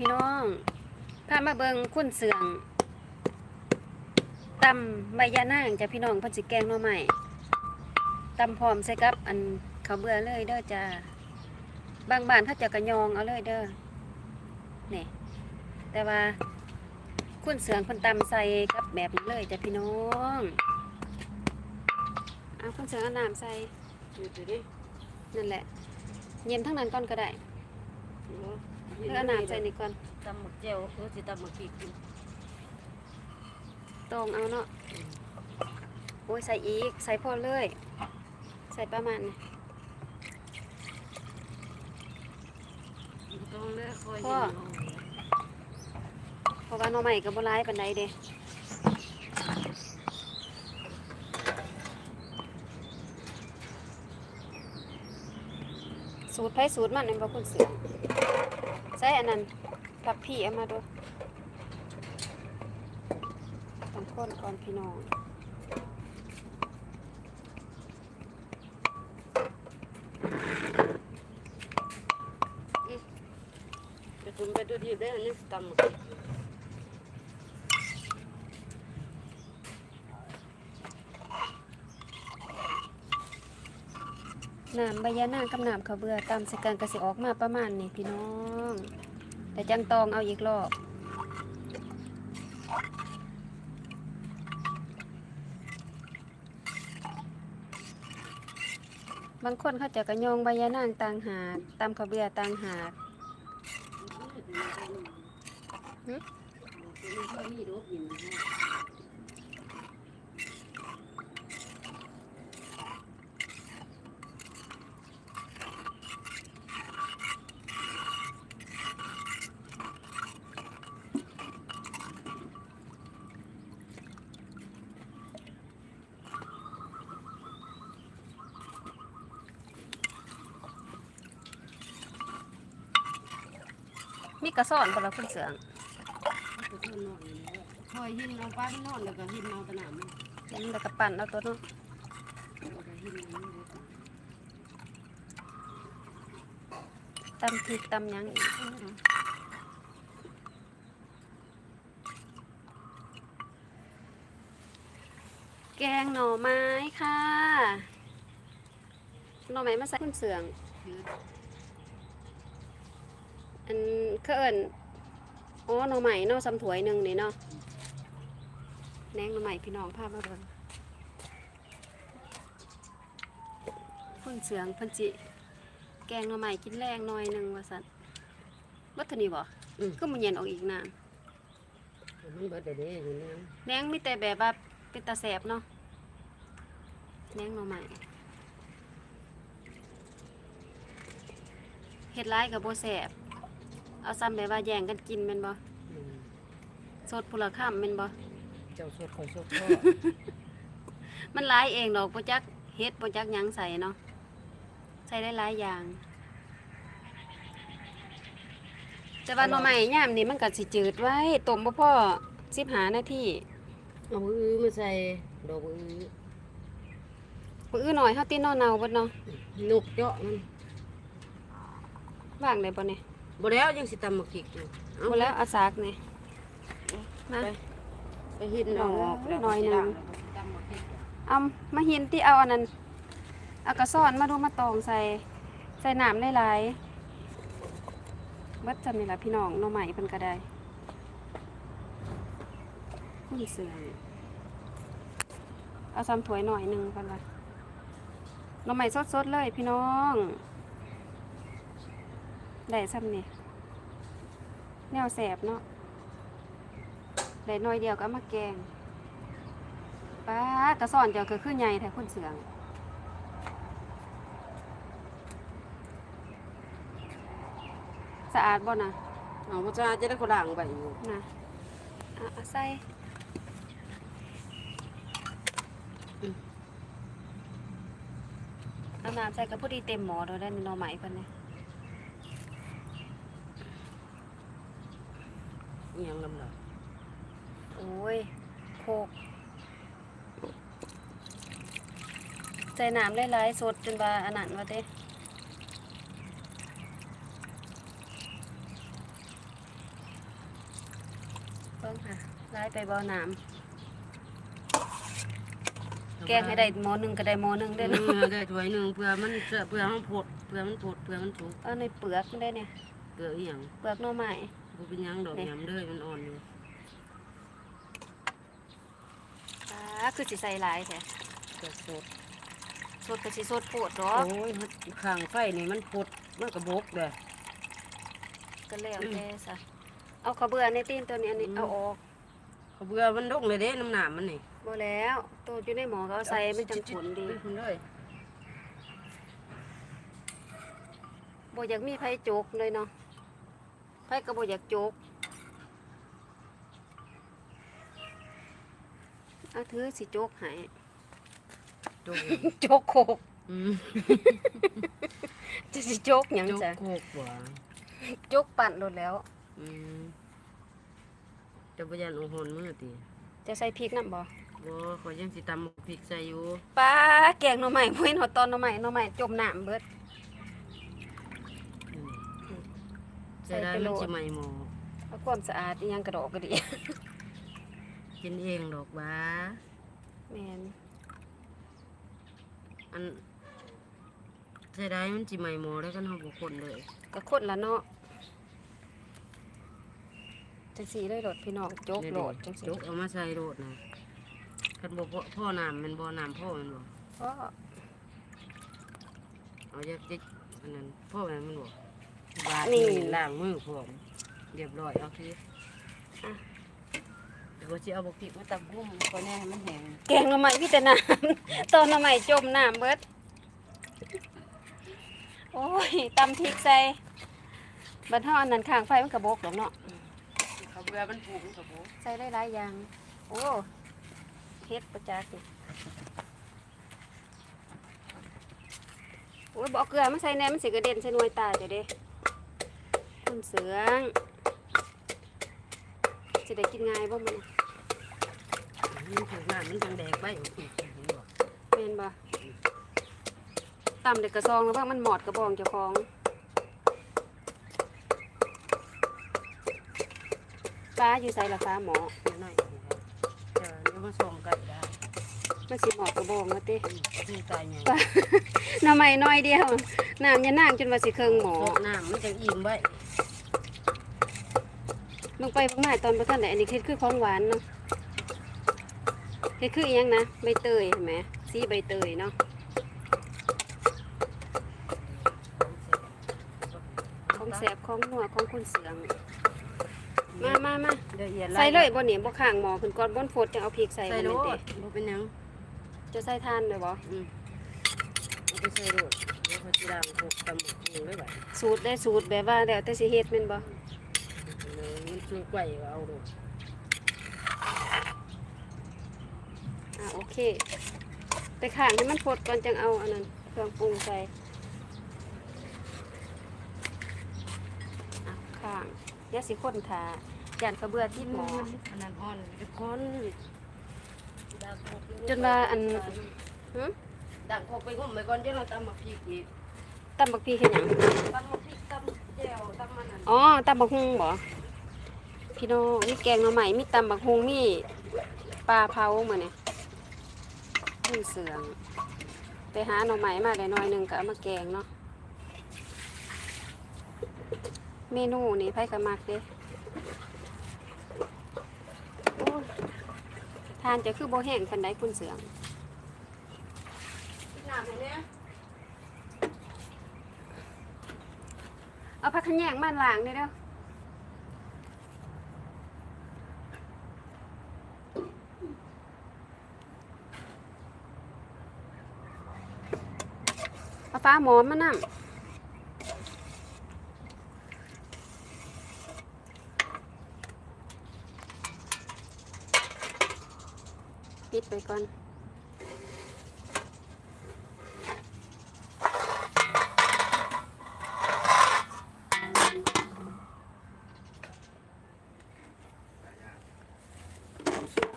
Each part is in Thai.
พี่น้องพามาเบิงคุ้นเสืองตำใบยานางจ้ะพี่น้องพันสิแกงหน่อใหม่ตำพร้อมใส่กับ อันเขาเบื่อเลยเด้อจ้าบางบ้านเขาจะกระยองเอาเลยเด้อนี่แต่ว่าคุ้นเสืองเพิ่นตำใส่กับแบบนี้เลยจ้ะพี่น้องเอาคุ้นเสืองเอาน้ำใส่นั่นแหละ เย็นทั้งนั้นก่อนก็ได้ เพื่อเอาน้ำใส่นี่ก่อนตำหมึกเจียวเออสิตำหมึกพริกกินตองเอาเนาะโอ้ยใส่อีก ใส่พอเลย ใส่ประมาณนี้ต้องเลือกคอยพ่อเพราะว่าหน่อใหม่ก็บ่ร้ายปานใดเด้สูตรไผสูตรมันนี่บ่คุณเสือ ใส่อันนั้นผักพี่เอามาดูต้องคนก่อนพี่น้องจะจุ่มไปดูดีได้อันนี้ตำหมึกพริก น้ำใบยะนางกับน้ำข้าวเบื่อตามสกันก็สิออกมาประมาณนี้พี่น้อง แต่จังตองเอาอีกรอบบางคนเขาจะกระยองใบยะนางต่างหากตามข้าวเบื่อต่างหาก มีรสอยู่นะมีกระสอนปะละคุณเสืองตัวนี้นอนอยู่แล้วคอยหินเอาป้าไปนอนแล้วก็หินเอาตะหนามมาเห็นแล้วก็ปั่นเอาตัวเนาะแล้วก็หินเอานี่เลยตำพริกตำหยังอีกแกงหน่อไม้ค่ะ หน่อไม้มาใส่คุณเสืองคื ออันเคเอิญอ๋อหน่อไม้เนาะสำถวยหนึ่งนี่เนาะแหนงหน่อไม้พี่น้องภาพมาเบิ่งคุณเสืองเพันจิ แกงหน่อไม้กินแรงหน่อยหนึ่งว่าสันวัตถุนี้บ่อืม ก็มันเย็นออกอีกนานมันเบิดเดี๋ยวนี้อยู่เนี่ยแหนงมีแต่แบบว่าเป็นตาแสบเนาะแหนงหน่อไม้เฮ็ดร้ายกับโบแสบ เอาซ้ำแบบว่าแย่งกันกินแม่นบ่อืมสดพุละข้ามแม่นบ่เจ้าสดคอยสดพ่อ มันหลายเองดอกบ่จักเฮ็ดบ่จักหยังใส่เนาะใส่ได้หลายอย่าง แต่ว่าหน่อไม้ยามนี้มันก็สิจืดไว้ต้มบ่พอ15นาทีเอามือมาใส่ดอกมือมื้ออื่นหน่อยเฮาตินอนเน่าเบิดเนาะนกเจาะมันว่างได้บ่เนี่ย บ่แล้วยังสิตำหมึกพริกอยู่เอาบ่แล้วเอาสากนี่มาไปหินเอาเอาหน่อยหนึ่งตำหมึกพริกเอามาหินที่เอาอันนั้นเอากระซ่อนมาดูมาตองใส่ใส่น้ำได้หลายเบิดจำนี่ล่ะพี่น้องหน่อไม้เพิ่นก็ได้คุณเสือเอาซ้ำถ้วยหน่อยหนึงก่อนว่าหน่อไม้สดๆเลยพี่น้อง ได้ซ้ำนี่แนวแสบเนาะได้หน่อยเดียวก็เอามาแกงป้ากระสอนเจ้าก็คือใหญ่แท้คุณเสืองสะอาดบ่นะเอาบ่จ้าจะได้คนด่างไปอยู่นะเอาเอาใส่เอาน้ำใส่กระพุดีเต็มหมอเราได้หน่อไหมเพิ่นเนี่ย อีหยังลำดับโอ้ยโคกใส่น้ำหลายๆสดจนว่าอันนั้นว่าเด้บิ่งค่ะร้ายไปบ่อน้ำแกงให้ได้หม้อหนึงก็ได้หม้อหนึงเด้เด้ออเนาะได้ถ้วยหนึงเพื่อมันเสื้อเพื่อมันผดเพื่อมันผดเพื่อมันสุกเอาในเปลือกมันได้เนี่ยเปลือกอีหยัง เปลือกหน่อไม้ บ่เป็นหยังดอกยำเด้อมันอ่อนอยู่อ่าคือสิใส่หลายแท้เปลือกสดสดก็สิสดโพดดอโอ้กยข้างไฟนี่มันผดมันก็บกเด้อก็แล้วแต่ซะเอาข้าวเบื่อในตีนตัวนี้อันนี้อืมเอาออกเขาเบื่อมันดกเลยเด้น้ำหนามมันนี่บ่แล้วตัวอยู่ในหม้อก็เอาใส่มันจังผลดีไปคุณเลยบ่อยากมีไผโจกเลยเนาะ ไผก็บ่อยากโจกเอาถือสิโจกให้จกโจกโคกอืมจะสิโจกหยังจกจ้ะโคกหว่าโจกปั่นโดดแล้ว อืมจะบ่ยันองหอนมือติจะใส่พริกน้ำบ่บ่ขอยยังสิตำพริกใส่อยู่ป้าแกงหน่อไม้บ่เห็นหอดตอนหน่อไม้หน่อไม้จมน้ำเบิด อืม ใส่ใส่ได้ไปมันโลดสิใหม่หมอเอาความสะอาดอีหยังกระดอกก็ดีกินเองดอกบ้าแม่นอันใส่ได้มันสิใหม่หมอแล้วกันเฮาบ่คนเลยก็คนละเนาะจังสีเลยโดดพี่น้องโจกโหลดจังสีจกเอามาใส่โลดนะคันบ่พ่อพ่อน้ำมันบ่น้ำพ่อมันบ่ก็เอาจากจิกอันนั้นพ่อมันมันบ่ บาดนี่ล้างมือพร้อมเรียบร้อยเอาทีเดี๋ยวบ่สิเอาบ่พริกมาตำหุ้มก็แน่ให้มันแห้งแกงหน่อไม้พี่แต่น้ำ ตอนหน่อไม้จมน้ำเบิด โอ้ยตำพริกใส่บัดเฮาอันนั้นข้างไฟมันกระบกดอกเนาะเขาเบื่อมันผูกมันก็บ่ใส่ได้หลายอย่าง โอ้เฮ็ดประจักษ์ดิโอ้ยบอกเกลือมาใส่แหน่มันสิกระเด็นใส่หน่วยตาจะเด้ คุณเสืองจะได้กินง่ายบ่มันมันถูกน้ำมันจังแดงไปเห็นบ่แม่นบ่ตำเด็กกระซองแล้วว่ามันหมอดกระบองเจ้าของฟ้าอยู่ใส่ละฟ้าหมอนิดหน่อยเดี๋ยวเดี๋ยวมาส่งไก่ได้ มันสิหมอดกระบองมาติที่ตายไงหน้ำใหม่น้อยเดียวน้ำอยานั่งจนว่าสิเครื่องหมอโคกน้ำมันจะอิ่มไว้ลงไปข้างหน้าตอนประทันไหนอันนี้คือคือของหวานเนาะคือคืออีหยังนะใบเตยเห็นไหมสีใบเตยเนาะของแสบของนัวของคุณเสืองมามามาเดี๋ยวเอียนใส่เลยบนนี่บ่ข้างหมอขึ้นก่อนบนโฟดจะเอาพริกใส่ใส่บ่โลแม่นดติบ่เป็นหยัง จะใส่ทานเลยบ่อืมเอาไปใส่โลดเดี๋ยวเขาสิล้างโคกตำหมกหูไว้บัดสูตรได้สูตรแบบว่าแล้วแต่สิเฮ็ดแม่นบ่เออมันสุกไว้ก็เอาโลดอ่าโอเค ไปข้างให้มันโฟดก่อนจังเอาอันนั้นเครื่องปรุงใส่อะข้างเดี๋ยวสิคนทาจานกระเบือที่หมออันนั้นอ่อนทุกคน จนว่าอันหึดังโคกไปงมไปก่อนเดี๋ยวเราตำมาพริกอีกตำบักพีเฮ็ดหยังตำมาพริกตำแจ่วตำมันนั่นอ๋อตำบักฮุงบ่พี่น้องมีแกงหน่อไม้มีตำบักฮุงมีปลาเผามื้อนี้ขึ้นเสือง ไปหาหน่อไม้มาได้หน่อยหนึงก็เอามาแกงเนาะเมนูนี่ไผก็มักเด้โอ้ย ทานจะคือบ่แห้งปานใดคุณเสืองน้ำให้เนี่ยเอาผักขะแยงมาล้างนี่เด้อเอาฟ้าหมอมมานั่ปิดไป ก่อน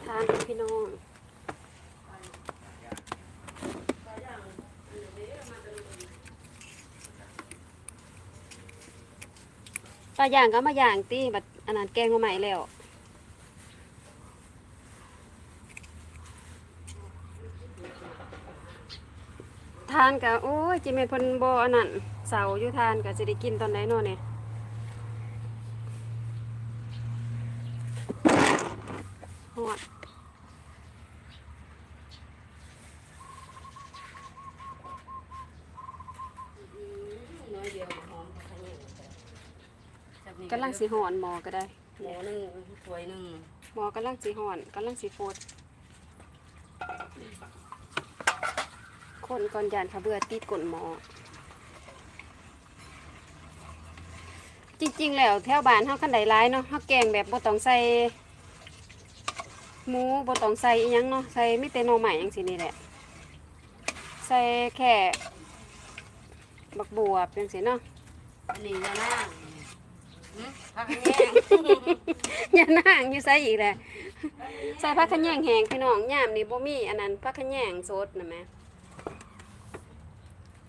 ทานกับพี่น้องปลาย่างก็มาย่างตีบัดอันนั้นแกงมาใหม่แล้วานกะโอ้ยจิเมนเพิ่นบ่อันนั้นเสาอยู่ทานกะสิได้กินตอนไหนเนาะเนี่ยฮอดน้อยเดียวหอมขนาดกำลังสิหอนหมอก็ได้ หมอหนึ่งถ้วยหนึ่งหมอกำลังสิหอนกำลังสิโฟด คนก่อนยานเขาเบื่อติดกลหมอ จริง ๆ แล้วแถวบ้านเฮาคันใดร้ายเนาะเฮาแกงแบบบ่ต้องใส่หมูบ่ต้องใส่อีหยังเนาะใส่มีแต่หน่อไม้จังซี่นี่แหละ ใส่แค่บักบวบจังซี่เนาะอันนี้ยานั่งหืมพักแยงอย่านั่งอยู่ใส่อีกแหละใส่ผักขะแยงแห้งพี่น้องยามนี่บ่มีอันนั้นผักขะแยงสดนะแม่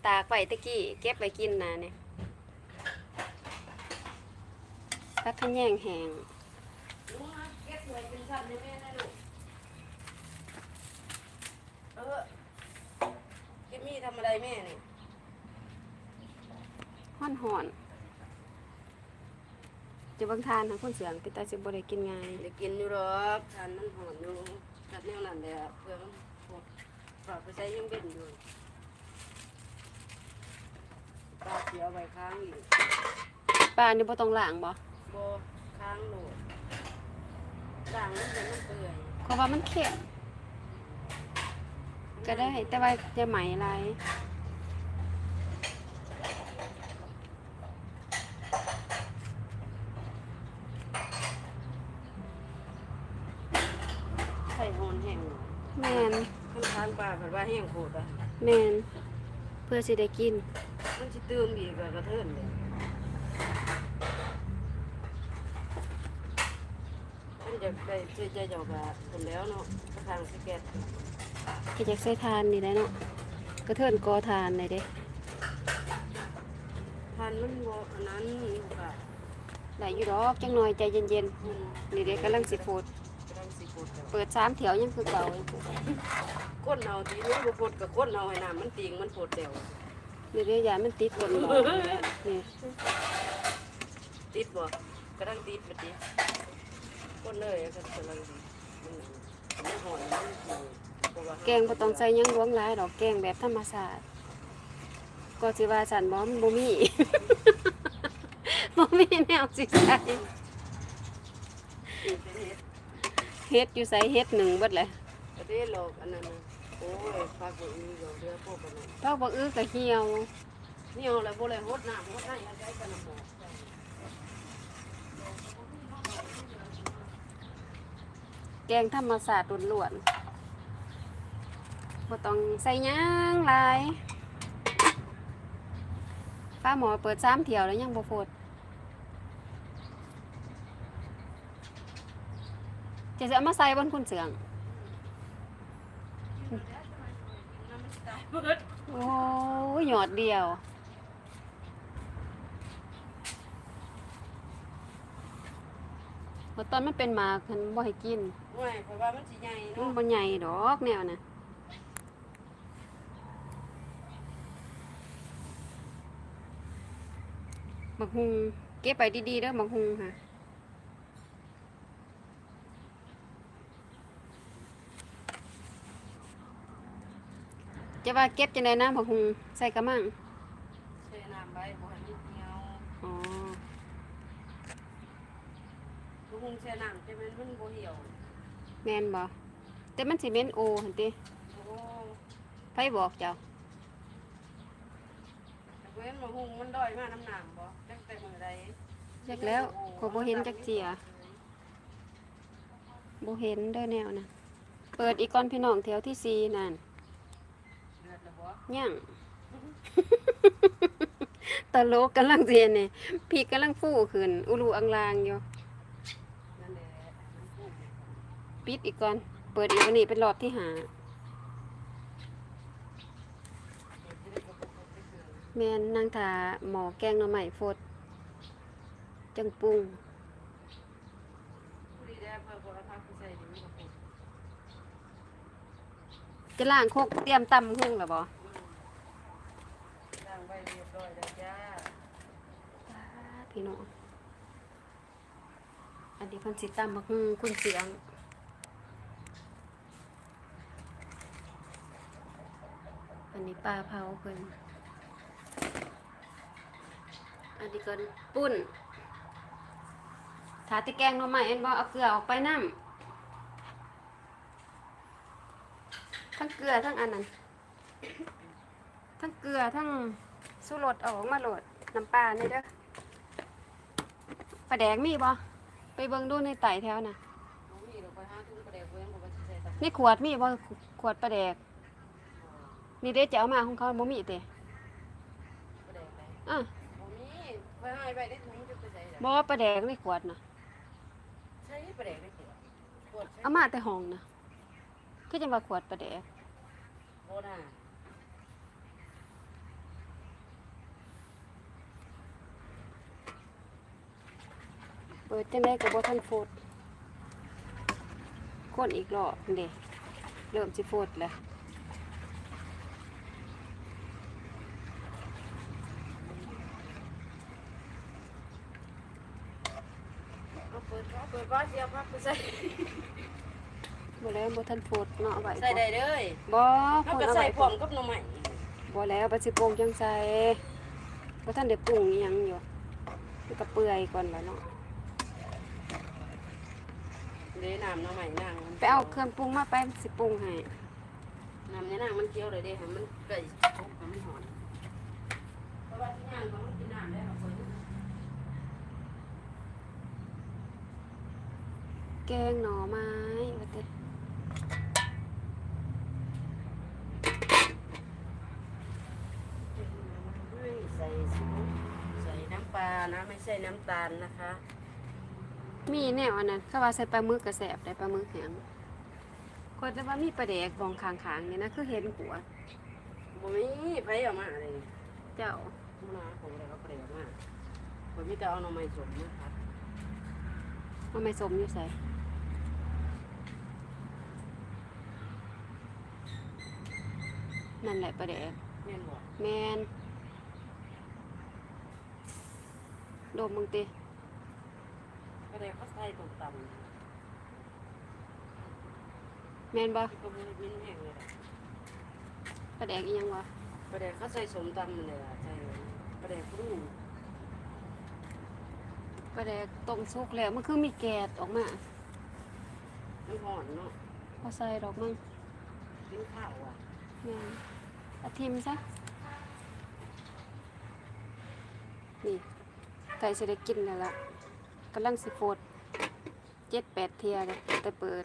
ตากไว้ตะกี้เก็บไว้กินนะเนี่ยผักขะแยงแห้งลุงนะเก็บถ้วยเป็นชั้นให้แม่นะลูกเออเก็บมีทำอะไรแม่นี่ฮ้อนหอนจะเบิ่งทานทางคนเสียงเป็นตาสิบ่ได้กินง่ายเดี๋ยวกินอยู่หรอกทานมันหอมอยู่ตัดแนวนั้นแหละเพื่อมันปวดปลาไปใช้ยังเป็นอยู่ ปลาเสียไว้ค้างอยู่ปลานี่บ่ต้องล้างบ่บค้างโหลดด่างมันจะมันเปื่อยเพราะว่ามันเค็มก็ได้แต่ว่าจะไหมหลายใส่หอนแห้งแม่นมันทานปลาผัดว่าแห้งโคตรอะแม่นเพื่อสิได้กิน มันจะตื้มอีกกระเทินเลยมันจะได้ช่วยใจเจ้าค่ะคนแล้วเนาะกระทางสเก็ตก็อยากใส่ทานนี่แหละเนาะกระเทินกอทานเลยเด้ทานมันบ่อันนั้นค่ะไหลอยู่ดอกจังหน่อยใจเย็นมันๆนี่เด้กำลังสิโฟดกระดังสิโคตรเปิดสามแถวยังคือเก่าอยู่ก้นเอาทีนี้บ่โคตรกับก้นเอาให้น้ำมันติงมันโคตรเดียว นี่เด้ยามันติดคนบ่นี่ติดบ่กระดังติดปะติก้นเลยก็กำลังดีมันมันหอนมันอยู่เพราะว่าแกงบ่ต้องใส่หยังหลวงหลายดอกแกงแบบธรรมชาติก็สิว่าสันบ่มันบ่มีบ่มีแนวสิใส่เฮ็ดอยู่ใส่เฮ็ดหนึ่งเบิดเลยประเทศโลกอันนั้นน่ะ โอ้ยพากูอีกเรือพวกกันนั้นเท่าบ่อื้อก็เหี่ยวนี่เอาอะไรบ่เลยฮดน้ำฮดน้ำยังไงกันบ่แกงธรรมชาสติล้วนๆบ่ต้องใส่หยังหลายป้าหมอเปิด3เที่ยวแล้วยังบ่โฟดจะสิเอามาใส่บนคุณเสือง โอ้ยหยอดเดียวเพราะตอนมันเป็นหมากมันบ่ให้กินโอ้ยเพราะว่ามันสิใหญ่มันเนาะบ่ใหญ่ดอกแนวน่ะบักฮุงเก็บไปดีๆเด้อบักฮุงค่ะ จะว่าเก็บจังไดนะบักฮุงใส่กระมังใส่น้ำใบบ่ให้มันเหี่ยวอ๋อลูกคงใส่น้ำใช่ไหมมันบ่เหี่ยวแม่นบ่แต่มันสิเป็นโอหั่นติโอ้ไผบอกเจ้าแต่เว้นมาหุงมันด้อยมาน้ำหนักบ่จังแต่มื้อใดจักแล้วขอยบ่เห็นจักเจียบ่เห็นเด้อแนวน่ะเปิดอีกก่อนพี่น้องแถวที่สี่นั่น เดือดแล้วบ่ยังตลกกำลังเรียนนี่พี่กำลังฟูขึ้น อุลูอังลางอยู่ปิดอีกก่อน เปิดอีกวันนี้เป็นรอบที่หาแม่นนางถาหมอแกงหน่อไม้ฟด จังปรุงกันก็พูดจะล้างโคกเตรียมตำหุ่งหรอบ่ พี่น้องอันนี้พิ่นสิตำบักงคุณเสียงอันนี้ปลาเผาเพิ่นอันนี้ก็ปุ้นถาติแกงหน่อไม้เอ็นบ่เอาเกลือออกไปน้ำทั้งเกลือทั้งอันนั้น ทั้งเกลือทั้งสุรสอออกมาโหลดน้ำปลานี่เด้อ ปลาแดกมีบ่ไปเบิ่งดูในไต่แถวน่ะน้องมีเราไปหาทุนประเดี๋ยวเว้นบอกว่าจะใส่ตะในขวดมีบ่ขวดปลาแดก นี่เด้จะเอามาของเขาบ่มีเตะประเดี๋ยวไปอะบ่มีไปให้ไปได้ถุงจะไปใส่บ่ว่าปลาแดกในขวดน่ะใช่ประเดี๋ยวได้ขวดขวดใช่เอามาแต่ห้องน่ะคือจังว่าขวดปลาแดกโบน่ะ เปิดจังได๋ก็บ่ทันโฟดคนอีกรอบเด้เริ่มสิโฟดแล้วเอาเปิดเปิดว่าเสียพักไปใส่บ่แล้วบ่ทันโฟดเนาะเอาไว้ใส่ได้เลยบ่เขาคนก็เอาใส่ไว้พร้อมกับหน่อไม้บ่แล้วบัดสิโป่งจังใส่บ่ทันได้ปรุงอิหยังอยู่มันก็เปื่อยก่อนแล้วเนาะ เด้น้ำหน่อไม้นางไปเอาเครื่องปรุงมาไปสิปรุงให้น้ำในนางมันเคี้ยวเลยเด้ให้มันเกยทุกให้มันหอนเพราะว่าที่ย่างเขามันกินน้ำได้ครับเพิ่นแกงหน่อไม้ว่าแต่ใส่สูใส่น้ำปลานะไม่ใช่น้ำตาลนะคะ มีแนวอันนั้นเขาว่าใส่ปลาหมึกก็แซ่บได้ปลาหมึกแห้งกว่าแต่ว่ามีปลาแดกบองข้างๆนี่นะคือเห็นหัวบ่มีไผเอามาเลยเจ้ามาผมเลยเอาไปเอามาผมมีแต่เอาหน่อไม้สมนะครับมันไม่สมอยู่ใส่นั่นแหละปลาแดกแม่นบอกแมนโดมมึงติ ก็เลยเขาใส่ตรงต่แมนบ่ำก็ไม่มิ้นแห้งเลยล่ะปลาแดกอีหยังวะประเดี๋ยวเขาใส่สมตำมันเลยล่ะใส่ประเดี๋ยวปรุงปลาแดกต้มสุกแล้วมันคือมีแกดออกมามันหอนเนาะพอใส่ดอกมึงกินข้าวอะแม่นเอาทิมซะนี่ไก่สิได้กินแล้วล่ะ กำลังสิโฟดเจ็ดแปดเทียเลยแต่เปิด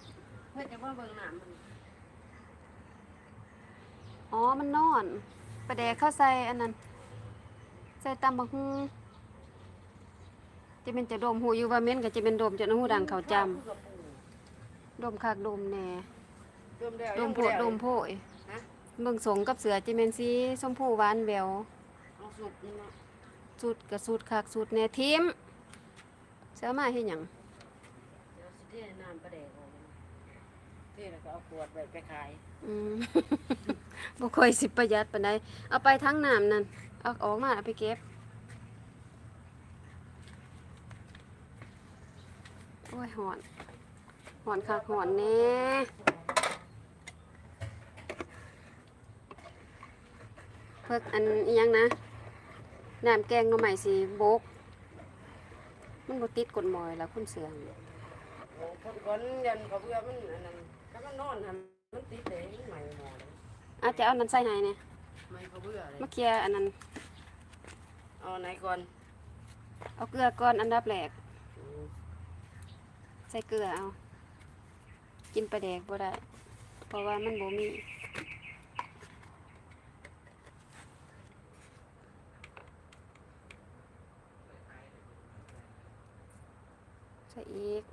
เพื่อจะว่าเบิ่งน้ำมันอ๋อ มันนอนปลาแดกเข้าใส่อันนั้น ใส่ตำบักฮุงจะเป็นจะดมหูอยู่ว่าเม้นก็จะเป็นดมจนหูดังเขาจข้วคือกับปูำดมคักดมแหน่ดมแล้วดมโพดยังดบ่มไโพยฮะเบิ่งสงกับเสือจะเป็นสีชมพูหวานแหววเอาสุกนี่เนาะสูตรกับสูตรคักสูตรแหน่ทิม เสือมาเฮ็ดหยังเดี๋ยวสิเทน้ำประเดี๋ยวออกมาเทแล้วก็เอาขวดไว้ไปขายอืม บ่ค่อยสิประหยัดปานใดเอาไปทั้งน้ำนั่นเอาออกมาเอาไปเก็บโอ้ยหอนหอนคักหอนแน่เพิกอันอีหยังนะน้ำแกงหน่อไม้สีบก มันบ่ติดกฎหมายแล้วคุณเสืองโอ้คนคนยันเขาเบื่อมันอันนั้นถ้ามันนอนหันมันติดเองใหม่หมอเลยอาจจะเอานั้นใส่ให้เนี่ยไม่เขาเบื่อเลยมาเคลียร์อันนั้นเอาไหนก่อนเอาเกลือก่อนอันดับแรกอืมใส่เกลือเอา กินปลาแดกบ่ได้ เพราะว่ามันบ่มี ใส่อีก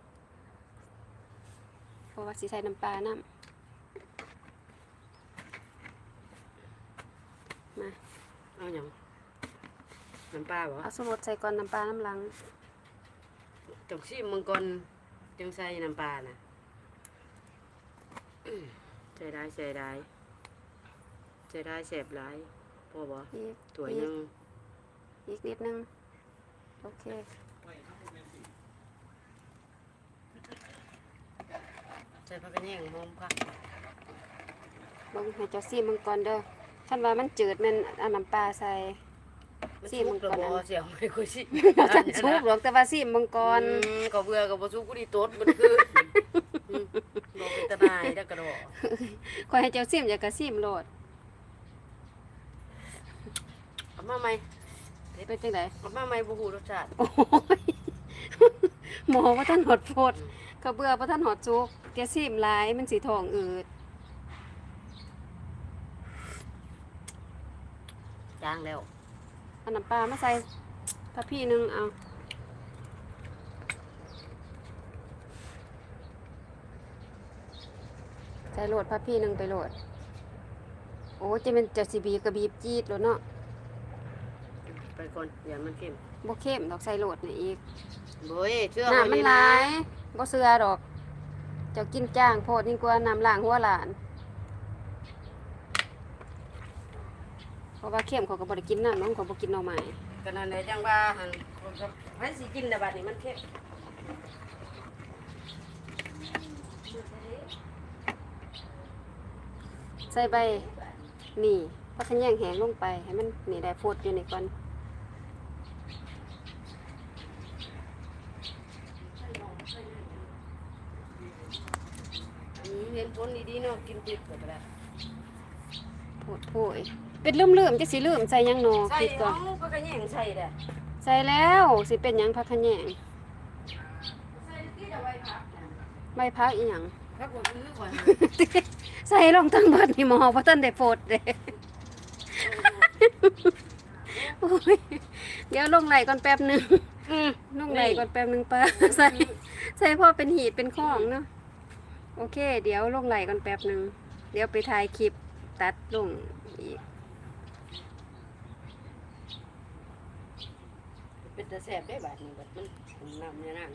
เพราะว่าสิใส่น้ำปลาน้ำมาเอาอย่างน้ำปลาบ่เอาสรสใส่ก่อนน้ำปลาน้ำหลังจงชิมมังกรจังใส่น้ำปลานะอื้อใส่ได้ใส่ได้ใส่ได้แสบหลายพอบ่อีกถ้วยอีหนึกงอีกนิดนึง โอเค ส่ผักกระแยงหอมผักลงให้เจ้าซีมังกรเด้อคันว่ามันจืดแมันเอาน้ำปลาใส่มันสิสิมัมันนก่ก็อนบ่นะเสียวไม่ค่อยสิบ่ทันสุกหรอกแต่ว่าซีมังกรอืมก็เบื่อก็บ่สุกกูดีโตดมันคืออืมบ่เป็นตาหนายแล้วก็ดอกคอยให้เจ้าซีมอยากกะซีมโลดเอามาใหม่เป็นจังไดเอามาใหม่บ่ฮู้รสชาติโอ้ยหมอว่าท่านหดโพด กระเบื่อว่าท่านหดจุกแกซีมหลายมันสีทองอืดจางแล้วเอาน้ำปลามาใส่ถ้าพี่หนึงเอาใส่โหลดพับพี่หนึงไปโหลด โอ้จะเป็นจะสิบีบกระบีบจีดแล้วเนาะไปก่อนอย่ามันเข้มบ่เข้มดอกใส่โหลดนี่อีกเบ้ยเชื่อน้ำมันหลาย บ่เสือดอก เจ้ากินจ้างโพดนี่กว่าน้ำล้างหัวหลาน เพราะว่าเข้มเขาก็บ่ได้กินน้ำน้องเขาบ่กินหน่อไม้ก็นั่นแหละจังว่าหั่นให้สิกินแต่บัดนี้มันเข้มใส่ใบนี่พักขะแยงแหงลงไปให้มันนี่ได้โพดอยู่นี่ก่อน อืม เห็นผลดีๆเนาะกินติดก็ได้โพดโพยเป็นลืมๆจะสิลืมใส่หยังหนอใส่คิดก่อนเอาผักกระแยงใส่เด้อใส่แล้วสิเป็นหยังพักขะแยงใส่ที่จะไว้ผักใบพักอีหยังผักบ่อื้อก่อนใส่ลงทั้งเบิดนี่หมอเพราะท่านได้โพดเด้โอ้ยเดี๋ยวลงไหลก่อนแป๊บหนึงอืมลงไหลก่อนแป๊บหนึงป้าใส่ใส่พ่อเป็นหีดเป็นข้องเนาะ โอเค เดี๋ยวลงไหลก่อนแป๊บหนึ่ง เดี๋ยวไปถ่ายคลิปตัดลงอีกเป็นตะแสบได้บาดนี้บัดมันน้ำเนี่ยนะ